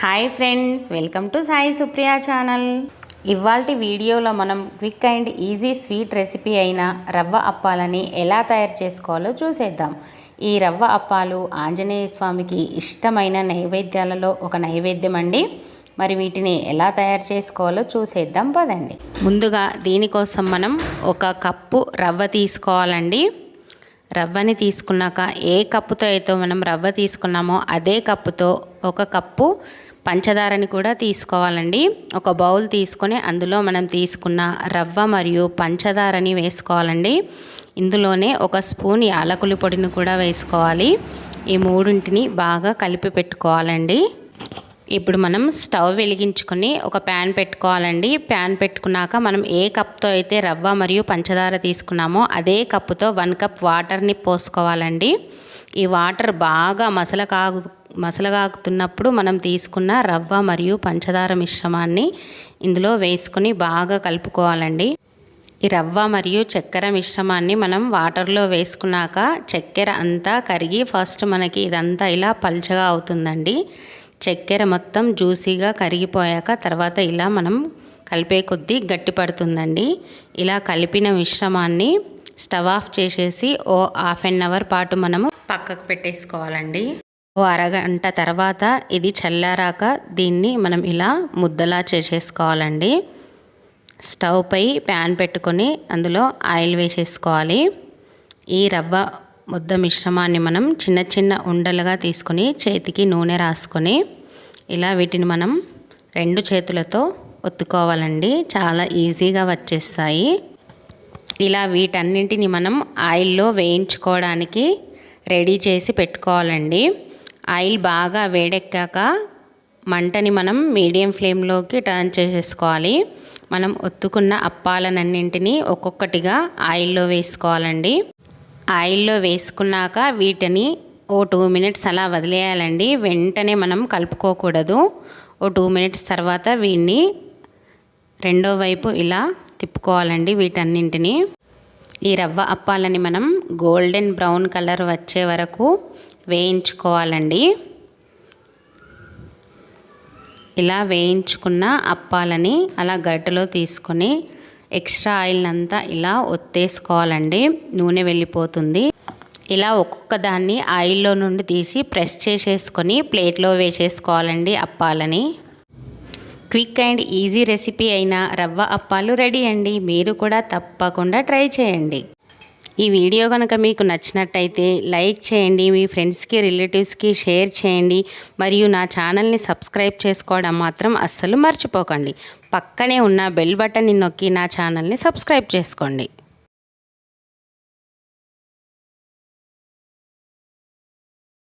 Hi friends welcome to Sai Supriya channel. ఇవాల్టి వీడియోలో మనం quick and easy sweet recipe అయిన రవ్వ అప్పాలని ఎలా తయారు చేసుకోవాలో చూసేద్దాం. ఈ రవ్వ అప్పాలు ఆంజనేయ స్వామికి ఇష్టమైన నైవేద్యాలలో ఒక నైవేద్యం అండి. మరి వీటిని ఎలా తయారు చేసుకోవాలో చూసేద్దాం పదండి. ముందుగా దీనికోసం మనం ఒక కప్పు రవ్వ తీసుకోవాలండి. రవ్వని తీసుకున్నాక ఏ కప్పుతో అయితే మనం రవ్వ తీసుకున్నామో అదే కప్పుతో ఒక కప్పు పంచదారని కూడా తీసుకోవాలండి. ఒక బౌల్ తీసుకొని అందులో మనం తీసుకున్న రవ్వ మరియు పంచదారని వేసుకోవాలండి. ఇందులోనే ఒక స్పూన్ యాలకుల పొడిని కూడా వేసుకోవాలి. ఈ మూడింటిని బాగా కలిపి పెట్టుకోవాలండి. ఇప్పుడు మనం స్టవ్ వెలిగించుకొని ఒక ప్యాన్ పెట్టుకోవాలండి. ప్యాన్ పెట్టుకున్నాక మనం ఏ కప్తో అయితే రవ్వ మరియు పంచదార తీసుకున్నామో అదే కప్పుతో వన్ కప్ వాటర్ని పోసుకోవాలండి. ఈ వాటర్ బాగా మసల కాగు మసలగాకుతున్నప్పుడు మనం తీసుకున్న రవ్వ మరియు పంచదార మిశ్రమాన్ని ఇందులో వేసుకుని బాగా కలుపుకోవాలండి. ఈ రవ్వ మరియు చక్కెర మిశ్రమాన్ని మనం వాటర్లో వేసుకున్నాక చక్కెర అంతా కరిగి ఫస్ట్ మనకి ఇదంతా ఇలా పల్చగా అవుతుందండి. చక్కెర మొత్తం జ్యూసీగా కరిగిపోయాక తర్వాత ఇలా మనం కలిపే కొద్దీ గట్టి పడుతుందండి. ఇలా కలిపిన మిశ్రమాన్ని స్టవ్ ఆఫ్ చేసేసి ఓ హాఫ్ అన్ అవర్ పాటు మనము పక్కకు పెట్టేసుకోవాలండి. ఓ అరగంట తర్వాత ఇది చల్లారాక దీన్ని మనం ఇలా ముద్దలా చేసేసుకోవాలండి. స్టవ్ పై ప్యాన్ పెట్టుకొని అందులో ఆయిల్ వేసేసుకోవాలి. ఈ రవ్వ ముద్ద మిశ్రమాన్ని మనం చిన్న చిన్న ఉండలుగా తీసుకొని చేతికి నూనె రాసుకొని ఇలా వీటిని మనం రెండు చేతులతో ఒత్తుకోవాలండి. చాలా ఈజీగా వచ్చేస్తాయి. ఇలా వీటన్నింటిని మనం ఆయిల్లో వేయించుకోవడానికి రెడీ చేసి పెట్టుకోవాలండి. ఆయిల్ బాగా వేడెక్కాక మంటని మనం మీడియం ఫ్లేమ్లోకి టర్న్ చేసేసుకోవాలి. మనం ఒత్తుకున్న అప్పాలనన్నింటినీ ఒక్కొక్కటిగా ఆయిల్లో వేసుకోవాలండి. ఆయిల్లో వేసుకున్నాక వీటిని ఓ టూ మినిట్స్ అలా వదిలేయాలండి. వెంటనే మనం కలుపుకోకూడదు. ఓ టూ మినిట్స్ తర్వాత వీటిని రెండో వైపు ఇలా తిప్పుకోవాలండి వీటన్నింటినీ. ఈ రవ్వ అప్పాలని మనం గోల్డెన్ బ్రౌన్ కలర్ వచ్చే వరకు వేయించుకోవాలండి. ఇలా వేయించుకున్న అప్పాలని అలా గరిటెలో తీసుకొని ఎక్స్ట్రా ఆయిల్ అంతా ఇలా ఒత్తేసుకోవాలండి. నూనె వెళ్ళిపోతుంది. ఇలా ఒక్కొక్క దాన్ని ఆయిల్లో నుండి తీసి ప్రెస్ చేసేసుకొని ప్లేట్లో వేసేసుకోవాలండి అప్పాలని. క్విక్ అండ్ ఈజీ రెసిపీ అయిన రవ్వ అప్పాలు రెడీ అండి. మీరు కూడా తప్పకుండా ట్రై చేయండి. ఈ వీడియో కనుక మీకు నచ్చినట్టయితే లైక్ చేయండి మీ ఫ్రెండ్స్కి రిలేటివ్స్కి షేర్ చేయండి మరియు నా ఛానల్ని సబ్స్క్రైబ్ చేసుకోవడం మాత్రం అస్సలు మర్చిపోకండి. పక్కనే ఉన్న బెల్ బటన్ని నొక్కి నా ఛానల్ని సబ్స్క్రైబ్ చేసుకోండి.